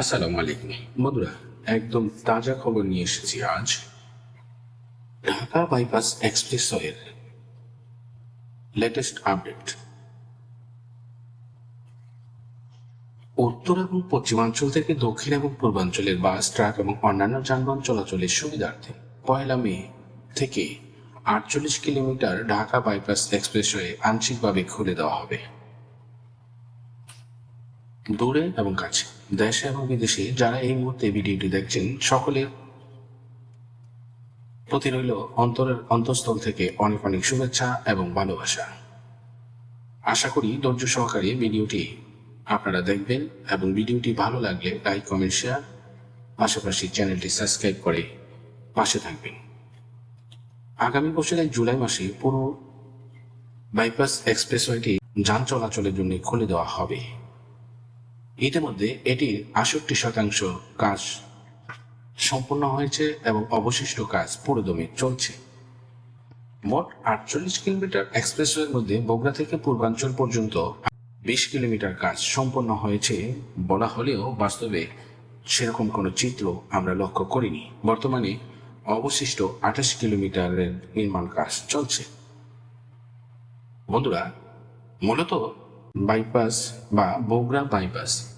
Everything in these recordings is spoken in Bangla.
আসসালামু আলাইকুম। একদম তাজা খবর নিয়ে এসেছি আজ। ঢাকা বাইপাস লেটেস্ট আপডেট উত্তর এবং পশ্চিমাঞ্চল থেকে দক্ষিণ এবং পূর্বাঞ্চলের বাস, ট্রাক এবং অন্যান্য যানবাহন চলাচলের সুবিধার্থে পয়লা মে থেকে আটচল্লিশ কিলোমিটার ঢাকা বাইপাস এক্সপ্রেসওয়ে আংশিকভাবে খুলে দেওয়া হবে। দূরে এবং কাছে, দেশে এবং বিদেশে যারা এই মুহূর্তে ভিডিওটি দেখছেন সকলের প্রতি রইল অন্তরের অন্তঃস্থল থেকে অনেক অনেক শুভেচ্ছা এবং ভালোবাসা। আশা করি ধৈর্য সহকারে ভিডিওটি আপনারা দেখবেন এবং ভিডিওটি ভালো লাগলে লাইক, কমেন্ট, শেয়ার, পাশাপাশি চ্যানেলটি সাবস্ক্রাইব করে পাশে থাকবেন। আগামী বছরের জুলাই মাসে পুরো বাইপাস এক্সপ্রেসওয়েটি যান চলাচলের জন্য খুলে দেওয়া হবে। ইতিমধ্যে এটির আষট্টি শতাংশ কাজ সম্পন্ন হয়েছে এবং অবশিষ্ট কাজ পুরোদমে চলছে। মোট আটচল্লিশ কিলোমিটার এক্সপ্রেসওয়ের মধ্যে বগুড়া থেকে পূর্বাঞ্চল পর্যন্ত বিশ কিলোমিটার কাজ সম্পন্ন হয়েছে বলা হলেও বাস্তবে সেরকম কোনো চিত্র আমরা লক্ষ্য করিনি। বর্তমানে অবশিষ্ট আঠাশ কিলোমিটারের নির্মাণ কাজ চলছে। বন্ধুরা, মূলত বাইপাস বা বগুড়া বাইপাস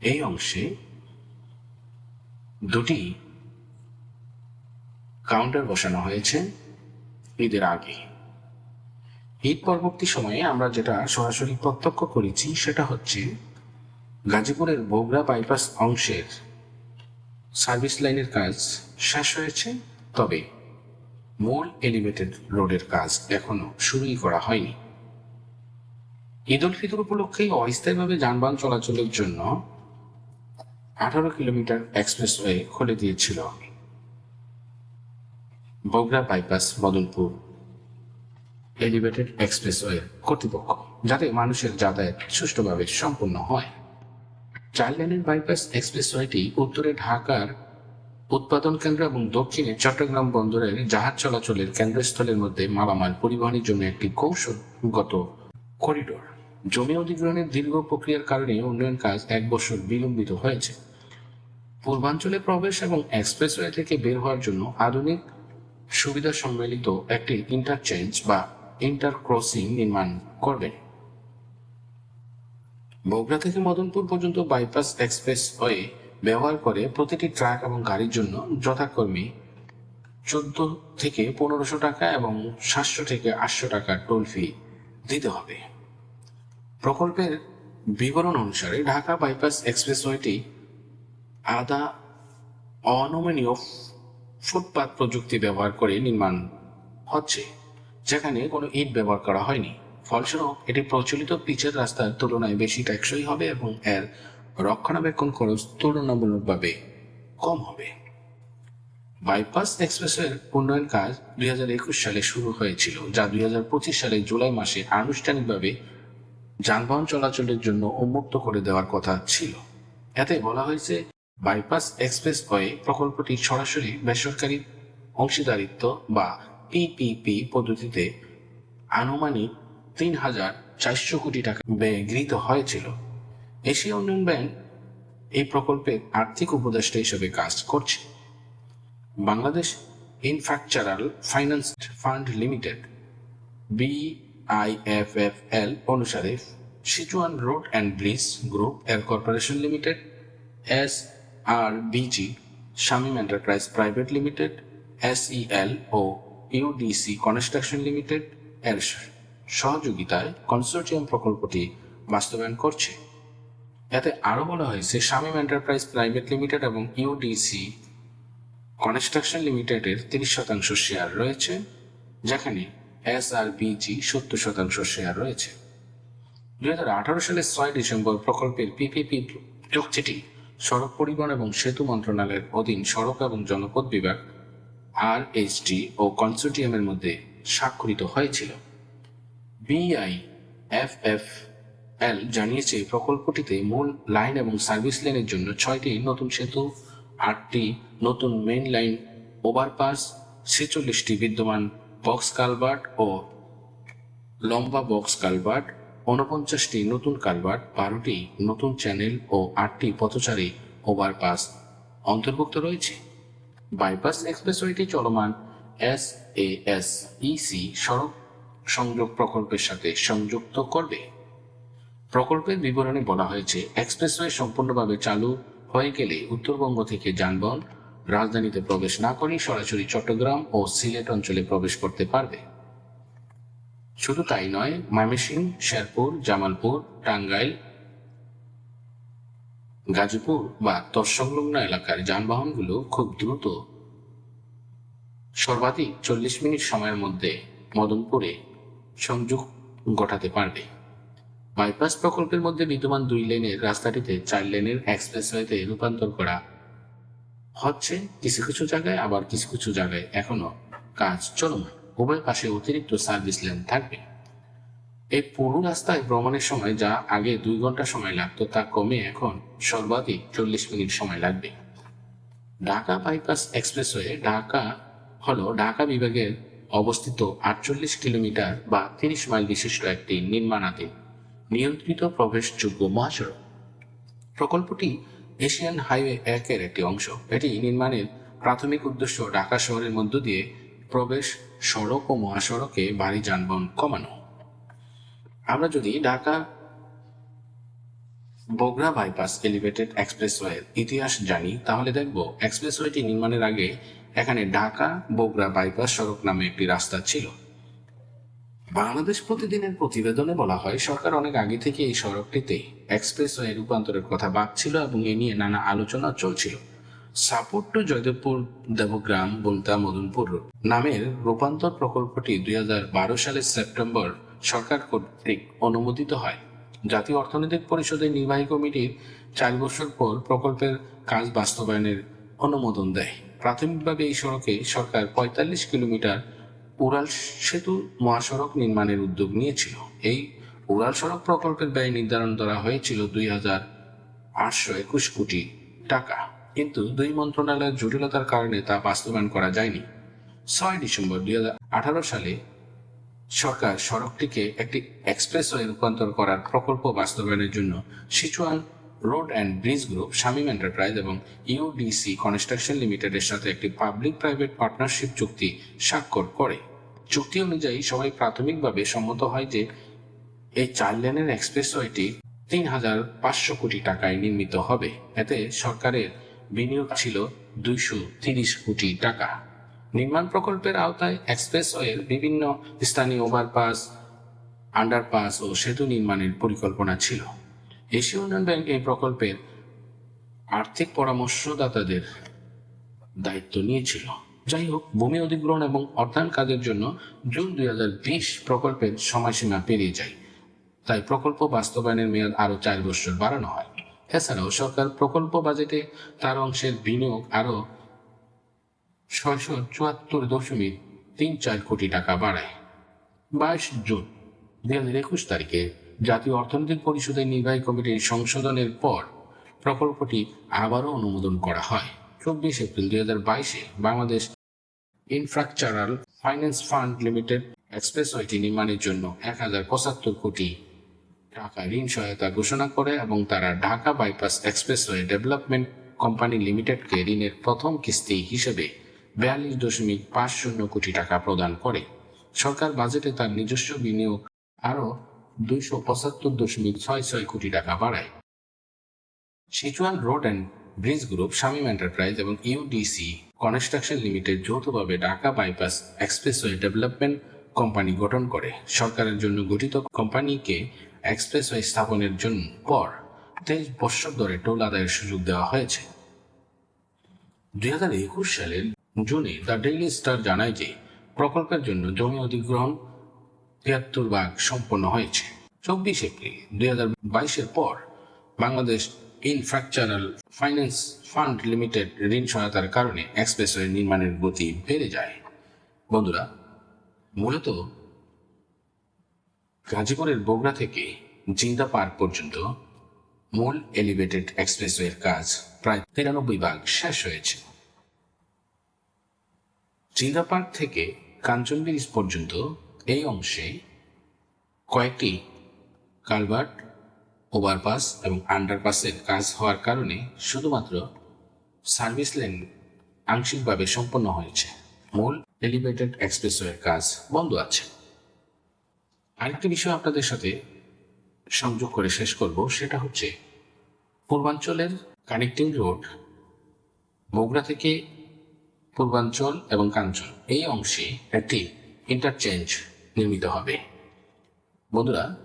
এই অংশে দুটি কাউন্টার বসানো হয়েছে ঈদের আগে ঈদ পরবর্তী সময়ে আমরা যেটা সরাসরি প্রত্যক্ষ করেছি সেটা হচ্ছে গাজীপুরের বগুড়া বাইপাস অংশের সার্ভিস লাইনের কাজ শেষ হয়েছে, তবে মূল এলিভেটেড রোডের কাজ এখনও শুরুই করা হয়নি। ঈদ উল ফিতর উপলক্ষে অস্থায়ীভাবে যানবাহন চলাচলের জন্য আঠারো কিলোমিটার এক্সপ্রেসওয়ে খুলে দিয়েছিল Bogura bypass Madanpur elevated expressway কর্তৃপক্ষ, যাতে মানুষের যাতায়াত সুষ্ঠুভাবে সম্পন্ন হয়। চার লেনের বাইপাস এক্সপ্রেসওয়েটি উত্তরে ঢাকার উৎপাদন কেন্দ্র এবং দক্ষিণে চট্টগ্রাম বন্দরের জাহাজ চলাচলের কেন্দ্রস্থলের মধ্যে মালামাল পরিবহনের জন্য একটি কৌশলগত করিডোর। জমি অধিগ্রহণের দীর্ঘ প্রক্রিয়ার কারণে উন্নয়ন কাজ এক বছর বিলম্বিত হয়েছে। পূর্বাঞ্চলে প্রবেশ এবং এক্সপ্রেসওয়ে থেকে বের হওয়ার জন্য আধুনিক সুবিধা সম্মিলিত একটি ইন্টারচেঞ্জ বা ইন্টার ক্রসিং নির্মাণ করবেন বগুড়া থেকে মদনপুর পর্যন্ত বাইপাস এক্সপ্রেস ওয়ে ব্যবহার করে প্রতিটি ট্রাক এবং গাড়ির জন্য যথাক্রমে চোদ্দ থেকে পনেরোশো টাকা এবং সাতশো থেকে আটশো টাকা টোল ফি দিতে হবে। প্রকল্পের বিবরণ অনুসারে ঢাকা বাইপাস এক্সপ্রেসওয়েটি আদা অনমনীয় ফুটপাত প্রযুক্তি ব্যবহার করে নির্মাণ হচ্ছে, যেখানে কোনো ইট ব্যবহার করা হয়নি। ফলস্বরূপ, এটি প্রচলিত পিচের রাস্তার তুলনায় বেশি টেকসই হবে এবং এর রক্ষণাবেক্ষণ খরচ তুলনামূলকভাবে কম হবে। বাইপাস এক্সপ্রেসের উন্নয়ন কাজ দুই হাজার একুশ সালে শুরু হয়েছিল, যা দুই সালের জুলাই মাসে আনুষ্ঠানিকভাবে যানবাহন চলাচলের জন্য উন্মুক্ত করে দেওয়ার কথা ছিল। এতে বলা হয়েছে, বাইপাস এক্সপ্রেস ওয়ে প্রকল্পটি সরাসরি বেসরকারি অংশীদারিত্ব বা পিপিপি পদ্ধতিতে আনুমানিক তিন হাজার চারশো কোটি টাকা ব্যয়ে গৃহীত হয়েছিল। এশিয়া উন্নয়ন ব্যাংক এই প্রকল্পের আর্থিক উপদেষ্টা হিসেবে কাজ করছে। Bangladesh infrastructural finance fund limited B I F F L অনুসারে Sichuan road and bridge group এর corporation limited S R B G Shamim enterprise private limited S E L ও U D C construction limited এর সহযোগিতায় কনসোর্টিয়াম প্রকল্পটি বাস্তবায়ন করছে। এতে আরও বলা হয়েছে শামীম এন্টারপ্রাইজ প্রাইভেট লিমিটেড এবং ইউডিসি কনস্ট্রাকশন লিমিটেডের তিরিশ শতাংশ শেয়ার রয়েছে, যেখানে এস আর বিজি সত্তর শতাংশ শেয়ার রয়েছে। দুই হাজার আঠারো সালের ছয় ডিসেম্বর প্রকল্পের পিপিপি চুক্তিটি সড়ক পরিবহন এবং সেতু মন্ত্রণালয়ের অধীন সড়ক এবং জনপদ বিভাগ আর এইচডি ও কনসোর্টিয়ামের মধ্যে স্বাক্ষরিত হয়েছিল। বিআই এফ এফ এল জানিয়েছে, প্রকল্পটিতে মূল লাইন এবং সার্ভিস লাইনের জন্য ছয়টি নতুন সেতু, আটটি নতুন মেইন লাইন ওভারপাস ছেচল্লিশটি বিদ্যমান বক্স কালভার্ট ও লম্বা বক্স কালভার্ট উনপঞ্চাশটি নতুন কালভার্ট, বারোটি নতুন চ্যানেল ও আটটি পথচারী ওভারপাস অন্তর্ভুক্ত রয়েছে। বাইপাস এক্সপ্রেসওয়েটি চলমান এস এ এস ইসি সড়ক সংযোগ প্রকল্পের সাথে সংযুক্ত করবে। প্রকল্পের বিবরণে বলা হয়েছে, এক্সপ্রেসওয়ে সম্পূর্ণভাবে চালু হয়ে গেলে উত্তরবঙ্গ থেকে যানবাহন রাজধানীতে প্রবেশ না করেই সরাসরি চট্টগ্রাম ও সিলেট অঞ্চলে প্রবেশ করতে পারবে। শুধু তাই নয়, ময়মনসিংহ, শেরপুর, জামালপুর, টাঙ্গাইল, গাজীপুর বা তৎসংলগ্ন এলাকার যানবাহনগুলো খুব দ্রুত সর্বাধিক চল্লিশ মিনিট সময়ের মধ্যে মদনপুরে সংযোগ ঘটাতে পারবে। বাইপাস প্রকল্পের মধ্যে বিদ্যমান দুই লেনের রাস্তাটিতে চার লেনের এক্সপ্রেসওয়েতে রূপান্তর করা হচ্ছে কিছু কিছু জায়গায়, আবার কিছু কিছু জায়গায় এখনও কাজ চলমান। উভয় পাশে অতিরিক্ত সার্ভিস লেন থাকবে। এই পুরো রাস্তায় ভ্রমণের সময় যা আগে দুই ঘণ্টা সময় লাগতো, তা কমে এখন সর্বাধিক চল্লিশ মিনিট সময় লাগবে। ঢাকা বাইপাস এক্সপ্রেসওয়ে ঢাকা হলো ঢাকা বিভাগের অবস্থিত আটচল্লিশ কিলোমিটার বা তিরিশ মাইল বিশিষ্ট একটি নির্মাণাধীন, নিয়ন্ত্রিত প্রবেশযোগ্য মহাসড়ক। প্রকল্পটি এশিয়ান হাইওয়ে একের একটি অংশ। এটি নির্মাণের প্রাথমিক উদ্দেশ্য ঢাকা শহরের মধ্য দিয়ে প্রবেশ সড়ক ও মহাসড়কে ভারী যানবাহন কমানো। আমরা যদি ঢাকা বগুড়া বাইপাস এলিভেটেড এক্সপ্রেসওয়ের ইতিহাস জানি, তাহলে দেখব এক্সপ্রেসওয়েটি নির্মাণের আগে এখানে ঢাকা বগুড়া বাইপাস সড়ক নামে একটি রাস্তা ছিল। বাংলাদেশ প্রতিদিনের প্রতিবেদনে বলা হয়, সরকার অনেক আগে থেকে এই সড়কটিতে এক্সপ্রেসওয়ে রূপান্তরের কথা ভাবছিল এবং এ নিয়ে নানা আলোচনা চলছিল। সাপোর্ট টু জয়দেবপুর দেবগ্রাম বলতা মদনপুর নামের রূপান্তর প্রকল্পটি দুই হাজার বারো সালের সেপ্টেম্বর সরকার কর্তৃক অনুমোদিত হয়। জাতীয় অর্থনৈতিক পরিষদের নির্বাহী কমিটির চার বছর পর প্রকল্পের কাজ বাস্তবায়নের অনুমোদন দেয়। প্রাথমিকভাবে এই সড়কে সরকার পঁয়তাল্লিশ কিলোমিটার উড়াল সেতু মহাসড়ক নির্মাণের উদ্যোগ নিয়েছিল। এই উড়াল সড়ক প্রকল্পের ব্যয় নির্ধারণ করা হয়েছিল দুই হাজার আটশো একুশ কোটি টাকা। কিন্তু দুই মন্ত্রণালয়ের জটিলতার কারণে তা বাস্তবায়ন করা যায়নি। ছয় ডিসেম্বর দুই হাজার আঠারো সালে সরকার সড়কটিকে একটি এক্সপ্রেসওয়ে রূপান্তর করার প্রকল্প বাস্তবায়নের জন্য Sichuan road and bridge group Shamim enterprise এবং ইউডিসি কনস্ট্রাকশন লিমিটেডের সাথে একটি পাবলিক প্রাইভেট পার্টনারশিপ চুক্তি স্বাক্ষর করে। চুক্তি অনুযায়ী সবাই প্রাথমিকভাবে সম্মত হয় যে এই চার লেনের এক্সপ্রেসওয়েটি তিন হাজার পাঁচশো কোটি টাকায় নির্মিত হবে। এতে সরকারের বিনিয়োগ ছিল দুইশো তিরিশ কোটি টাকা। নির্মাণ প্রকল্পের আওতায় এক্সপ্রেসওয়ের বিভিন্ন স্থানীয় ওভারপাস, আন্ডারপাস ও সেতু নির্মাণের পরিকল্পনা ছিল। এশীয় উন্নয়ন ব্যাংক এই প্রকল্পের আর্থিক পরামর্শদাতাদের দায়িত্ব নিয়েছিল। যাই হোক, ভূমি অধিগ্রহণ এবং অর্থায়ন কাজের জন্য জুন দুই হাজার বিশ প্রকল্পের সময়সীমা পেরিয়ে যায়। তাই প্রকল্প বাস্তবায়নের মেয়াদ আরও চার বছর বাড়ানো হয়। এছাড়াও সরকার প্রকল্প বাজেটে তার অংশের বিনিয়োগ আরও ছয়শো চুয়াত্তর দশমিক তিন চার কোটি টাকা বাড়ায়। বাইশ জুন দুই হাজার একুশ তারিখে জাতীয় অর্থনৈতিক পরিষদের নির্বাহী কমিটির সংশোধনের পর প্রকল্পটি আবারও অনুমোদন করা হয়। চব্বিশ এপ্রিল দুই হাজার বাইশে Bangladesh infrastructural finance fund limited এক্সপ্রেসওয়েটি নির্মাণের জন্য এক হাজার পঁচাত্তর কোটি টাকা ঋণ সহায়তা ঘোষণা করে এবং তারা Dhaka bypass expressway development company লিমিটেডকে ঋণের প্রথম কিস্তি হিসেবে বিয়াল্লিশ দশমিক পাঁচ শূন্য কোটি টাকা প্রদান করে। সরকার বাজেটে তার নিজস্ব বিনিয়োগ আরও দুইশো পঁচাত্তর দশমিক ছয় ছয় কোটি টাকা বাড়ায়। Sichuan road and bridge group Shamim enterprise এবং U D C construction limited যৌথভাবে Dhaka bypass expressway development company গঠন করে। সরকারের জন্য গঠিত কোম্পানিকে এক্সপ্রেসওয়ে স্থাপনের জন্য পর তেইশ বছর ধরে টোল আদায়ের সুযোগ দেওয়া হয়েছে। দুই হাজার একুশ সালের জুনে দ্য ডেইলি স্টার জানায় যে প্রকল্পের জন্য জমি অধিগ্রহণ তিয়াত্তর ভাগ সম্পন্ন হয়েছে। চব্বিশ এপ্রিল দুই হাজার বাইশের পর Bangladesh infrastructural finance fund limited ঋণ সহায়তার কারণে এক্সপ্রেসওয়ে নির্মাণের গতি বেড়ে যায়। বন্ধুরা, মূলত গাজীপুরের বগুড়া থেকে জিন্দা পার্ক পর্যন্ত মূল এলিভেটেড এক্সপ্রেসওয়ের কাজ প্রায় তিরানব্বই ভাগ শেষ হয়েছে। জিন্দা পার্ক থেকে কাঞ্চন ব্রিজ পর্যন্ত এই অংশে কয়েকটি কালভার্ট ওভারপাস এবং আন্ডারপাসের কাজ হওয়ার কারণে শুধুমাত্র সার্ভিস লেন আংশিকভাবে সম্পন্ন হয়েছে। মূল এলিভেটেড এক্সপ্রেসওয়ের কাজ বন্ধ আছে। আরেকটি বিষয় আপনাদের সাথে সংযোগ করে শেষ করব, সেটা হচ্ছে পূর্বাঞ্চলের কানেক্টিং রোড বগুড়া থেকে পূর্বাঞ্চল এবং কাঞ্চন। এই অংশে একটি ইন্টারচেঞ্জ নির্মিত হবে। বন্ধুরা,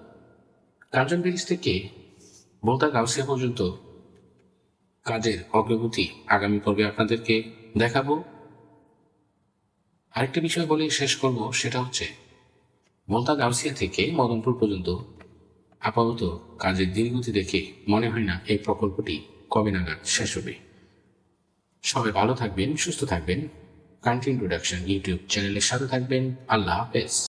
কাঞ্চন ব্রিজ থেকে বোলতা গাউসিয়া পর্যন্ত কাজের অগ্রগতি আগামী পর্বে আপনাদেরকে দেখাবো। আরেকটি বিষয় বলে শেষ করব, সেটা হচ্ছে বোলতা গাউসিয়া থেকে মদনপুর পর্যন্ত আপাতত কাজের দীর্ঘতি দেখে মনে হয় না এই প্রকল্পটি কবে নাগাদ শেষ হবে। সবাই ভালো থাকবেন, সুস্থ থাকবেন। কান্ট্রি ইন্ট্রোডাকশন ইউটিউব চ্যানেলের সাথে থাকবেন। আল্লাহ হাফেজ।